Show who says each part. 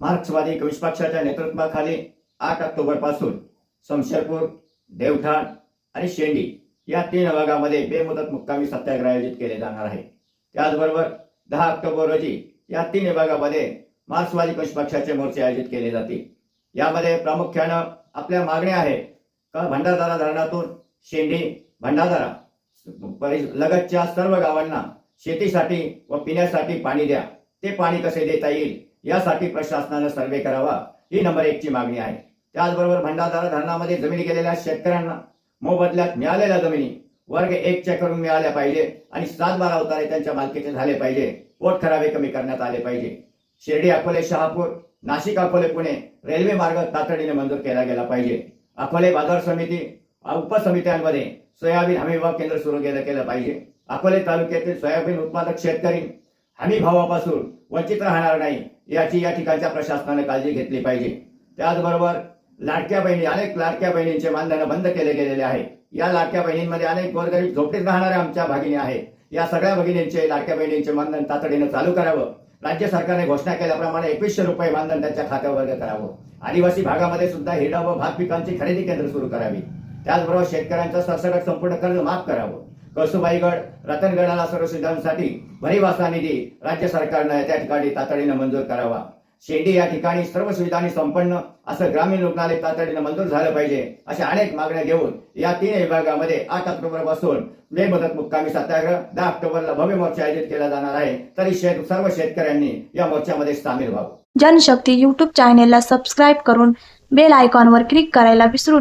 Speaker 1: मार्क्सवादी कम्युनिस्ट पक्षाच्या नेतृत्वाखाली आठ ऑक्टोबरपासून शमशेरपूर देवठाण आणि शेंडी या तीन भागामध्ये बेमुदत मुक्कामी सत्याग्रह आयोजित केले जाणार आहे. त्याचबरोबर दहा ऑक्टोबर रोजी या तीन विभागामध्ये मार्क्सवादी कम्युनिस्ट पक्षाचे मोर्चे आयोजित केले जातील. यामध्ये प्रामुख्यानं आपल्या मागण्या आहेत का भंडारदारा धरणातून शेंडी भंडारदारा परि- लगतच्या सर्व गावांना शेतीसाठी व पिण्यासाठी पाणी द्या. ते पाणी कसे देता येईल? यासाठी प्रशासनानं सर्वे करावा ही नंबर एकची मागणी आहे. त्याचबरोबर भंडारदारा धरणामध्ये जमिनी गेलेल्या शेतकऱ्यांना मोबदल्यात मिळालेल्या जमिनी वर्ग एकच्या करून मिळाल्या पाहिजे आणि सात बारा उतारे त्यांच्या मालकीचे झाले पाहिजे. पोट खराबे कमी करण्यात आले पाहिजे. शिर्डी अकोले शहापूर नाशिक अकोले पुणे रेल्वे मार्ग तातडीने मंजूर केला गेला पाहिजे. अकोले बाजार समिती उपसमित्यांमध्ये सोयाबीन हमी भाव केंद्र सुरू केलं केलं पाहिजे. अकोले तालुक्यातील सोयाबीन उत्पादक शेतकरी हमी भावापासून वंचित राहणार नाही याची या ठिकाणच्या प्रशासनाने काळजी घेतली पाहिजे. त्याचबरोबर लाडक्या बहिणी अनेक लाडक्या बहिणींचे मानधन बंद केले गेलेले आहे. या लाडक्या बहिणींमध्ये अनेक गोरगरीब झोपडीत राहणाऱ्या आमच्या भगिनी आहेत. या सगळ्या भगिनींचे लाडक्या बहिणींचे मानधन तातडीनं चालू करावं. राज्य सरकारने घोषणा केल्याप्रमाणे एकवीसशे रुपये मानधन त्यांच्या खात्यावर वर्ग करावं. आदिवासी भागामध्ये सुद्धा हिरडा व भात पिकांची खरेदी केंद्र सुरू करावी. त्याचबरोबर शेतकऱ्यांचं सरसकट संपूर्ण कर्ज माफ करावं. कसूबाईगड रतनगडाला सर्व सुविधांसाठी भरीवासा निधी राज्य सरकारनं त्या ठिकाणी तातडीनं मंजूर करावा. शेंडी या ठिकाणी सर्व सुविधांनी संपन्न असं ग्रामीण रुग्णालय तातडीनं मंजूर झालं पाहिजे अशा अनेक मागण्या घेऊन या तीन विभागामध्ये आठ ऑक्टोबरपासून मे मदत मुक्कामी सत्याग्रह दहा ऑक्टोबरला भव्य मोर्चा आयोजित केला जाणार आहे. तरी शेत सर्व शेतकऱ्यांनी या मोर्चामध्ये सामील व्हावं.
Speaker 2: जनशक्ती युट्यूब चॅनेलला सबस्क्राईब करून बेल आयकॉनवर क्लिक करायला विसरू